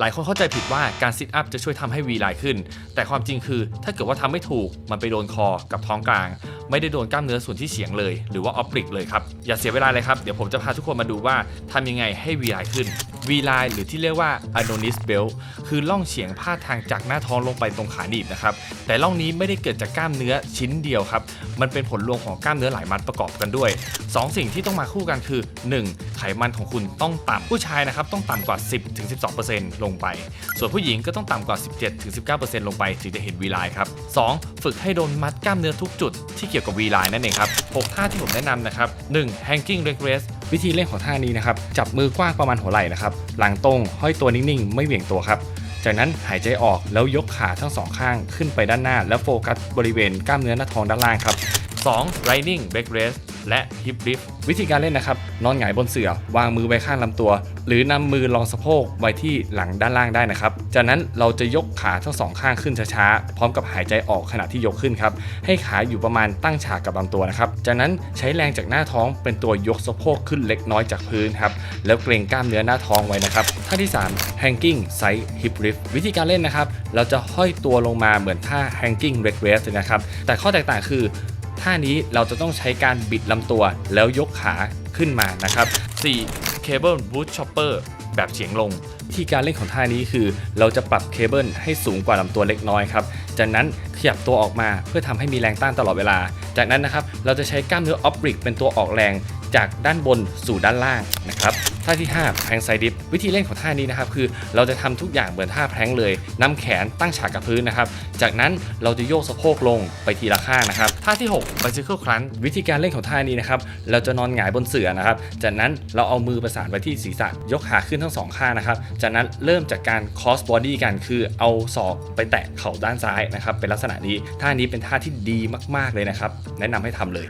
หลายคนเข้าใจผิดว่าการซิทอัพจะช่วยทำให้ V ไลน์ขึ้น แต่ความจริงคือ ถ้าเกิดว่าทำไม่ถูกมันไปโดนคอกับท้องกลางไม่ได้โดนกล้ามเนื้อส่วนที่เฉียงเลย หรือว่าออปริกเลยครับอย่าเสียเวลาเลยครับเดี๋ยวผมจะพาทุกคนมาดูว่าทำยังไงให้ V ไลน์ขึ้น V ไลน์หรือที่เรียกว่า Adonis Belt คือล่องเฉียงพาดทางจากหน้าท้องลงไปตรงขาหนีบนะครับแต่ล่องนี้ไม่ได้เกิดจากกล้ามเนื้อชิ้นเดียวครับมันเป็นผลรวมของกล้ามเนื้อหลายมัดประกอบกันด้วยสองสิ่งที่ต้องมาคู่กันคือ 1. ไขมันของคุณต้องต่ำผู้ชายนะครับต้องต่ำกว่า 10-12%ลงไป ส่วนผู้หญิงก็ต้องต่ำกว่า 17-19%ลงไปถึงจะเห็น V ไลน์ครับ 2. ฝึกให้โดนมัดกล้ามเนื้อทุกจุดที่เกี่ยวกับ V ไลน์นั่นเองครับ 6 ท่าที่ผมแนะนำนะครับ 1. hanging leg raise วิธีเล่นของท่านี้นะครับ จับมือกว้างประมาณหัวไหล่นะครับ หลังตรง ห้อยตัวนิ่งๆ ไม่เหวี่ยงตัวครับ จากนั้นหายใจออกแล้วยกขาทั้งสองข้างขึ้นไปด้านหน้า แล้วโฟกัสบริเวณกล้ามเนื้อหน้าท้องด้านล่างครับ 2. riding back raise และ hip lift วิธีการเล่นนะครับ นอนหงายบนเสื่อวางมือไว้ข้างลำตัว หรือนำมือรองสะโพกไว้ที่หลังด้านล่างได้นะครับ จากนั้นเราจะยกขาทั้งสองข้างขึ้นช้าๆ พร้อมกับหายใจออกขณะที่ยกขึ้นครับ ให้ขาอยู่ประมาณตั้งฉากกับลำตัวนะครับ จากนั้นใช้แรงจากหน้าท้องเป็นตัวยกสะโพกขึ้นเล็กน้อยจากพื้นครับแล้วเกรงกล้ามเนื้อหน้าท้องไว้นะครับท่าที่ 3 hanging side hip lift วิธีการเล่นนะครับ เราจะห้อยตัวลงมาเหมือนท่า hanging leg raise นะครับ แต่ข้อแตกต่างคือ ท่านี้เราจะต้องใช้การบิดลำตัวแล้วยกขาขึ้นมานะครับ 4. Cable Boot Chopper แบบเฉียงลงวิธีการเล่นของท่านี้คือ เราจะปรับเคเบิลให้สูงกว่าลำตัวเล็กน้อยครับจากนั้นขยับตัวออกมาเพื่อทำให้มีแรงต้านตลอดเวลา จากนั้นนะครับเราจะใช้กล้ามเนื้อออฟบริกเป็นตัวออกแรงจากด้านบนสู่ด้านล่างนะครับ ท่าที่5แพลงไซดิฟวิธีเล่นของท่านี้นะครับคือเราจะทำทุกอย่างเหมือนท่าแพลงเลยนำแขนตั้งฉากกับพื้นนะครับ จากนั้นเราจะโยกสะโพกลงไปทีละข้างนะครับท่าที่6 bicycle crunch วิธีการเล่นของท่านี้นะครับเราจะนอนหงายบนเสื่อนะครับ จากนั้นเราเอามือประสานไว้ที่ศีรษะยกขาขึ้นทั้งสองข้างนะครับ จากนั้นเริ่มจากการ cross body กันคือเอาศอกไปแตะเข่าด้านซ้ายนะครับเป็นลักษณะนี้ท่านี้เป็นท่าที่ดีมาก ๆเลยนะครับ แนะนำให้ทำเลย